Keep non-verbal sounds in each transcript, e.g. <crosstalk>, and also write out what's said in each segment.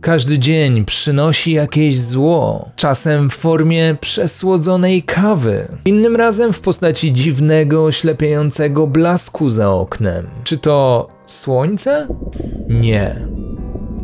Każdy dzień przynosi jakieś zło, czasem w formie przesłodzonej kawy, innym razem w postaci dziwnego, oślepiającego blasku za oknem. Czy to słońce? Nie.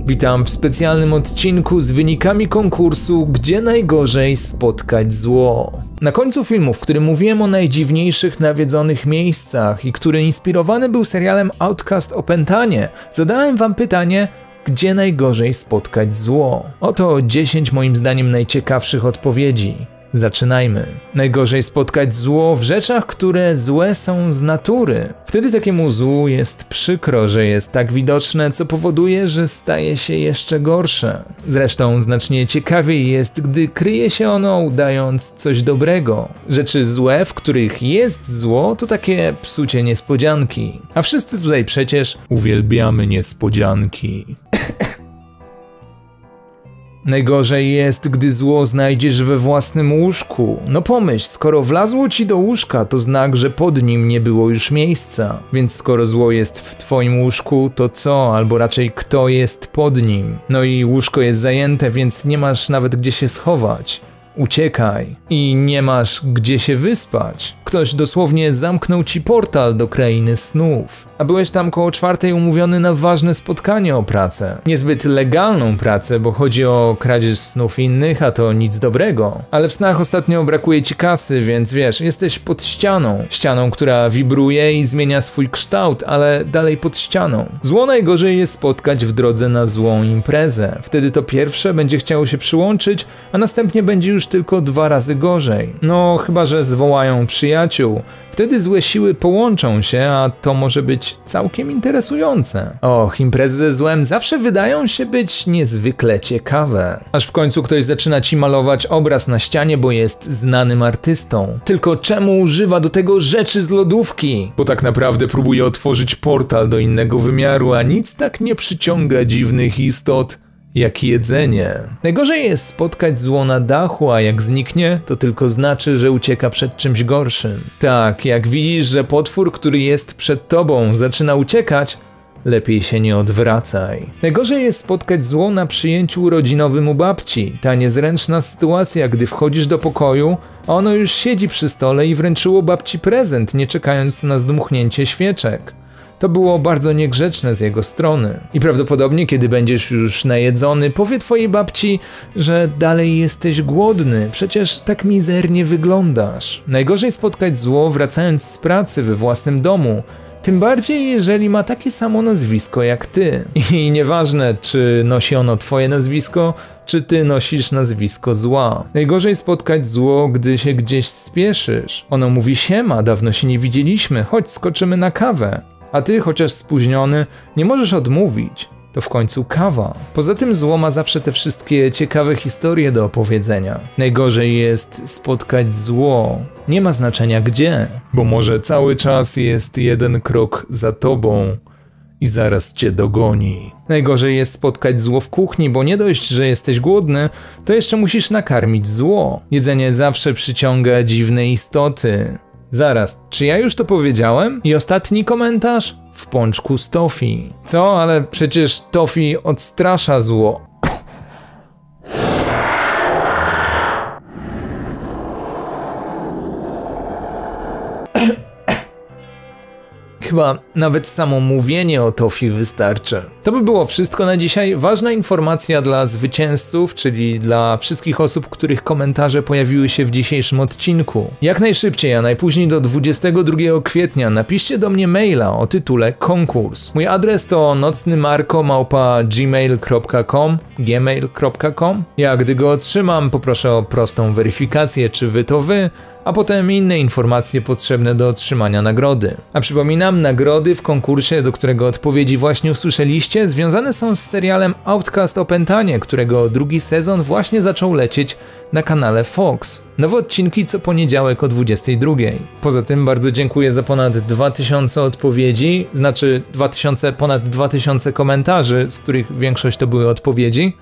Witam w specjalnym odcinku z wynikami konkursu Gdzie najgorzej spotkać zło. Na końcu filmu, w którym mówiłem o najdziwniejszych nawiedzonych miejscach i który inspirowany był serialem Outcast Opętanie, zadałem wam pytanie, gdzie najgorzej spotkać zło? Oto 10 moim zdaniem najciekawszych odpowiedzi. Zaczynajmy. Najgorzej spotkać zło w rzeczach, które złe są z natury. Wtedy takiemu złu jest przykro, że jest tak widoczne, co powoduje, że staje się jeszcze gorsze. Zresztą znacznie ciekawiej jest, gdy kryje się ono udając coś dobrego. Rzeczy złe, w których jest zło, to takie psucie niespodzianki. A wszyscy tutaj przecież uwielbiamy niespodzianki. Najgorzej jest, gdy zło znajdziesz we własnym łóżku. No pomyśl, skoro wlazło ci do łóżka, to znak, że pod nim nie było już miejsca. Więc skoro zło jest w twoim łóżku, to co, albo raczej kto jest pod nim? No i łóżko jest zajęte, więc nie masz nawet gdzie się schować. Uciekaj i nie masz gdzie się wyspać. Ktoś dosłownie zamknął ci portal do krainy snów. A byłeś tam koło czwartej umówiony na ważne spotkanie o pracę. Niezbyt legalną pracę, bo chodzi o kradzież snów innych, a to nic dobrego. Ale w snach ostatnio brakuje ci kasy, więc wiesz, jesteś pod ścianą. Ścianą, która wibruje i zmienia swój kształt, ale dalej pod ścianą. Zło najgorzej jest spotkać w drodze na złą imprezę. Wtedy to pierwsze będzie chciało się przyłączyć, a następnie będzie już tylko dwa razy gorzej. No, chyba że zwołają przyjaciół. Wtedy złe siły połączą się, a to może być całkiem interesujące. Och, imprezy ze złem zawsze wydają się być niezwykle ciekawe. Aż w końcu ktoś zaczyna ci malować obraz na ścianie, bo jest znanym artystą. Tylko czemu używa do tego rzeczy z lodówki? Bo tak naprawdę próbuje otworzyć portal do innego wymiaru, a nic tak nie przyciąga dziwnych istot jak jedzenie. Najgorzej jest spotkać zło na dachu, a jak zniknie, to tylko znaczy, że ucieka przed czymś gorszym. Tak, jak widzisz, że potwór, który jest przed tobą, zaczyna uciekać, lepiej się nie odwracaj. Najgorzej jest spotkać zło na przyjęciu urodzinowym u babci. Ta niezręczna sytuacja, gdy wchodzisz do pokoju, a ono już siedzi przy stole i wręczyło babci prezent, nie czekając na zdmuchnięcie świeczek. To było bardzo niegrzeczne z jego strony. I prawdopodobnie, kiedy będziesz już najedzony, powie twojej babci, że dalej jesteś głodny, przecież tak mizernie wyglądasz. Najgorzej spotkać zło wracając z pracy we własnym domu, tym bardziej, jeżeli ma takie samo nazwisko jak ty. I nieważne, czy nosi ono twoje nazwisko, czy ty nosisz nazwisko zła. Najgorzej spotkać zło, gdy się gdzieś spieszysz. Ono mówi siema, dawno się nie widzieliśmy, chodź skoczymy na kawę a ty, chociaż spóźniony, nie możesz odmówić. To w końcu kawa. Poza tym zło ma zawsze te wszystkie ciekawe historie do opowiedzenia. Najgorzej jest spotkać zło. Nie ma znaczenia gdzie, bo może cały czas jest jeden krok za tobą i zaraz cię dogoni. Najgorzej jest spotkać zło w kuchni, bo nie dość, że jesteś głodny, to jeszcze musisz nakarmić zło. Jedzenie zawsze przyciąga dziwne istoty. Zaraz, czy ja już to powiedziałem? I ostatni komentarz? W pączku z Tofi. Co? Ale przecież Tofi odstrasza zło. Chyba nawet samo mówienie o Tofi wystarczy. To by było wszystko na dzisiaj. Ważna informacja dla zwycięzców, czyli dla wszystkich osób, których komentarze pojawiły się w dzisiejszym odcinku. Jak najszybciej, a najpóźniej do 22 kwietnia napiszcie do mnie maila o tytule konkurs. Mój adres to nocnymarko.gmail.com gmail.com Ja gdy go otrzymam, poproszę o prostą weryfikację, czy wy to wy, a potem inne informacje potrzebne do otrzymania nagrody. A przypominam, nagrody w konkursie, do którego odpowiedzi właśnie usłyszeliście, związane są z serialem Outcast Opętanie, którego drugi sezon właśnie zaczął lecieć na kanale Fox. Nowe odcinki co poniedziałek o 22. Poza tym bardzo dziękuję za ponad 2000 odpowiedzi, znaczy 2000, ponad 2000 komentarzy, z których większość to były odpowiedzi.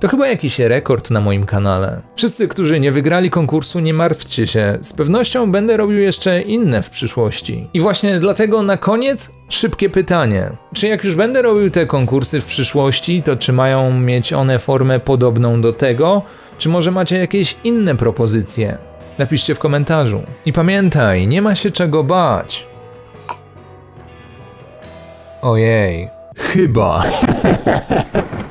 To chyba jakiś rekord na moim kanale. Wszyscy, którzy nie wygrali konkursu, nie martwcie się. Z pewnością będę robił jeszcze inne w przyszłości. I właśnie dlatego na koniec szybkie pytanie. Czy jak już będę robił te konkursy w przyszłości, to czy mają mieć one formę podobną do tego, czy może macie jakieś inne propozycje? Napiszcie w komentarzu. I pamiętaj, nie ma się czego bać. Ojej. Chyba. <laughs>